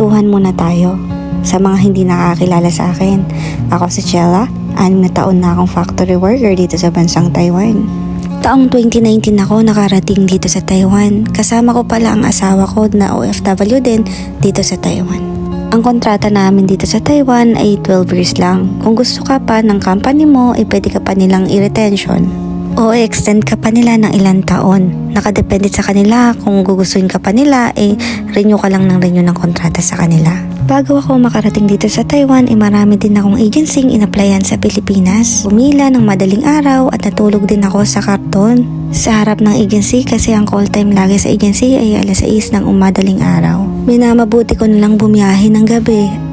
Kwentuhan muna tayo. Sa mga hindi nakakilala sa akin, ako si Chella, anim na taon na akong factory worker dito sa bansang Taiwan. Taong 2019 ako nakarating dito sa Taiwan. Kasama ko pala ang asawa ko na OFW din dito sa Taiwan. Ang kontrata namin dito sa Taiwan ay 12 years lang. Kung gusto ka pa ng company mo, ay pwede ka pa nilang i-retention. O extend ka pa nila ng ilang taon. Nakadepende sa kanila kung gugustuhin ka pa nila, eh renew ka lang ng renew ng kontrata sa kanila. Bago ako makarating dito sa Taiwan, ay marami din akong agency in-applyan sa Pilipinas. Umila ng madaling araw at natulog din ako sa karton. Sa harap ng agency kasi ang call time lagi sa agency ay alas 6 ng umadaling araw. Minamabuti ko na lang bumiyahe ng gabi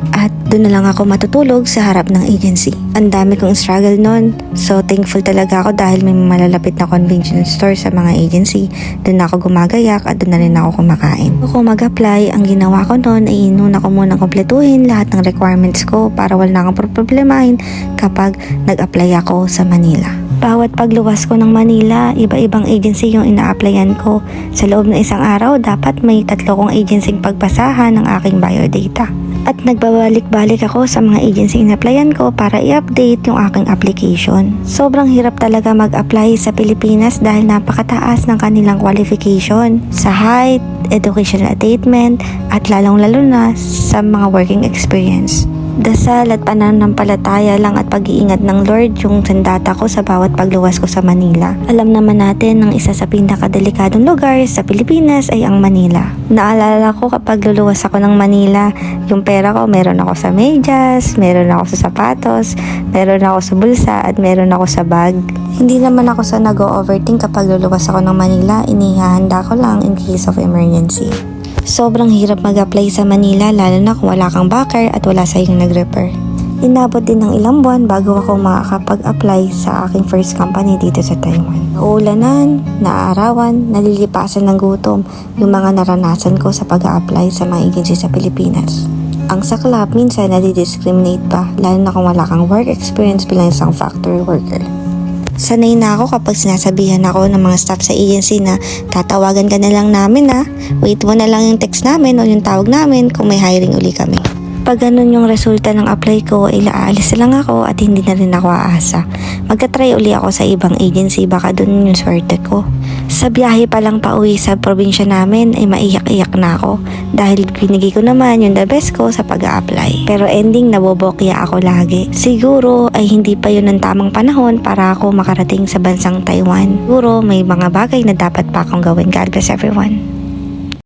doon na lang ako matutulog sa harap ng agency. Ang dami kong struggle noon. So thankful talaga ako dahil may malalapit na convenience store sa mga agency. Doon ako gumagayak at doon na rin ako kumakain. Ako mag-apply, ang ginawa ko noon ay inuna ko munang kumpletuhin lahat ng requirements ko para wala na akong problemahin kapag nag-apply ako sa Manila. Bawat pagluwas ko ng Manila, iba-ibang agency yung ina-applyan ko. Sa loob ng isang araw, dapat may tatlo kong agency pagbasahan ng aking biodata. At nagbabalik-balik ako sa mga agency in-applyan ko para i-update yung aking application. Sobrang hirap talaga mag-apply sa Pilipinas dahil napakataas ng kanilang qualification sa height, educational attainment, at lalong-lalo na sa mga working experience. Dasal at pananampalataya lang at pag-iingat ng Lord yung sandata ko sa bawat pagluwas ko sa Manila. Alam naman natin ng isa sa pinakadelikadong lugar sa Pilipinas ay ang Manila. Naalala ko kapag luluwas ako ng Manila, yung pera ko meron ako sa medyas, meron ako sa sapatos, meron ako sa bulsa at meron ako sa bag. Hindi naman ako sa nag-overthink kapag luluwas ako ng Manila, inihahanda ko lang in case of emergency. Sobrang hirap mag-apply sa Manila lalo na kung wala kang backer at wala sa iyong nag-refer. Inabot din ng ilang buwan bago ako makakapag-apply sa aking first company dito sa Taiwan. Naulanan, naaarawan, nalilipasan ng gutom yung mga naranasan ko sa pag apply sa mga agency sa Pilipinas. Ang saklap minsan nadi-discriminate pa lalo na kung wala kang work experience bilang isang factory worker. Sanay na ako kapag sinasabihan ako ng mga staff sa agency na tatawagan ka na lang namin ha. Wait mo na lang yung text namin o yung tawag namin kung may hiring uli kami. Pag ganun yung resulta ng apply ko, ay aalis na lang ako at hindi na rin ako aasa. Magka-try uli ako sa ibang agency, baka dun yung swerte ko. Sa biyahe pa lang pa uwi sa probinsya namin ay maiyak-iyak na ako dahil binigay ko naman yung the best ko sa pag apply Pero ending nabobokya ako lagi. Siguro ay hindi pa yun ang tamang panahon para ako makarating sa bansang Taiwan. Siguro may mga bagay na dapat pa akong gawin. God bless everyone.